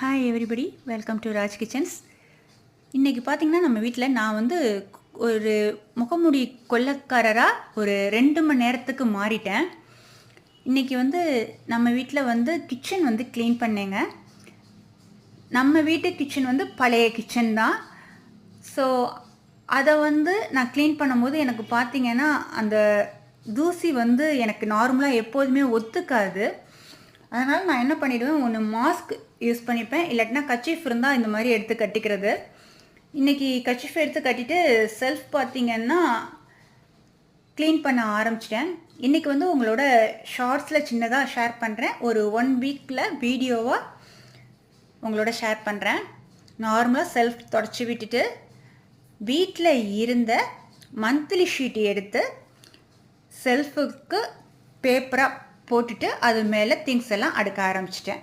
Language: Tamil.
Hi everybody welcome to Raj kitchens இன்றைக்கி பார்த்தீங்கன்னா நம்ம வீட்டில் நான் வந்து ஒரு முகமுடி கொள்ளக்காரராக ஒரு ரெண்டு மணி நேரத்துக்கு மாறிட்டேன். இன்றைக்கி வந்து நம்ம வீட்டில் வந்து கிச்சன் வந்து க்ளீன் பண்ணேங்க. நம்ம வீட்டு கிச்சன் வந்து பழைய கிச்சன் தான். ஸோ அதை வந்து நான் க்ளீன் பண்ணும்போது எனக்கு பார்த்தீங்கன்னா அந்த தூசி வந்து எனக்கு நார்மலாக எப்போதுமே ஒத்துக்காது. அதனால் நான் என்ன பண்ணிவிடுவேன் ஒன்று மாஸ்க் யூஸ் பண்ணிப்பேன். இல்லாட்டினா கச்சிஃப் இருந்தால் இந்த மாதிரி எடுத்து கட்டிக்கிறது. இன்றைக்கி கச்சிஃப் எடுத்து கட்டிட்டு செல்ஃப் பார்த்தீங்கன்னா க்ளீன் பண்ண ஆரம்பிச்சிட்டேன். இன்றைக்கி வந்து உங்களோட ஷார்ட்ஸில் சின்னதாக ஷேர் பண்ணுறேன் ஒரு ஒன் வீக்கில் வீடியோவாக உங்களோட ஷேர் பண்ணுறேன் நார்மலாக செல்ஃப் தொடச்சி விட்டுட்டு வீட்டில் இருந்த மந்த்லி ஷீட் எடுத்து செல்ஃபுக்கு பேப்பராக போட்டுட்டு அது மேலே திங்ஸ் எல்லாம் அடுக்க ஆரம்பிச்சிட்டேன்.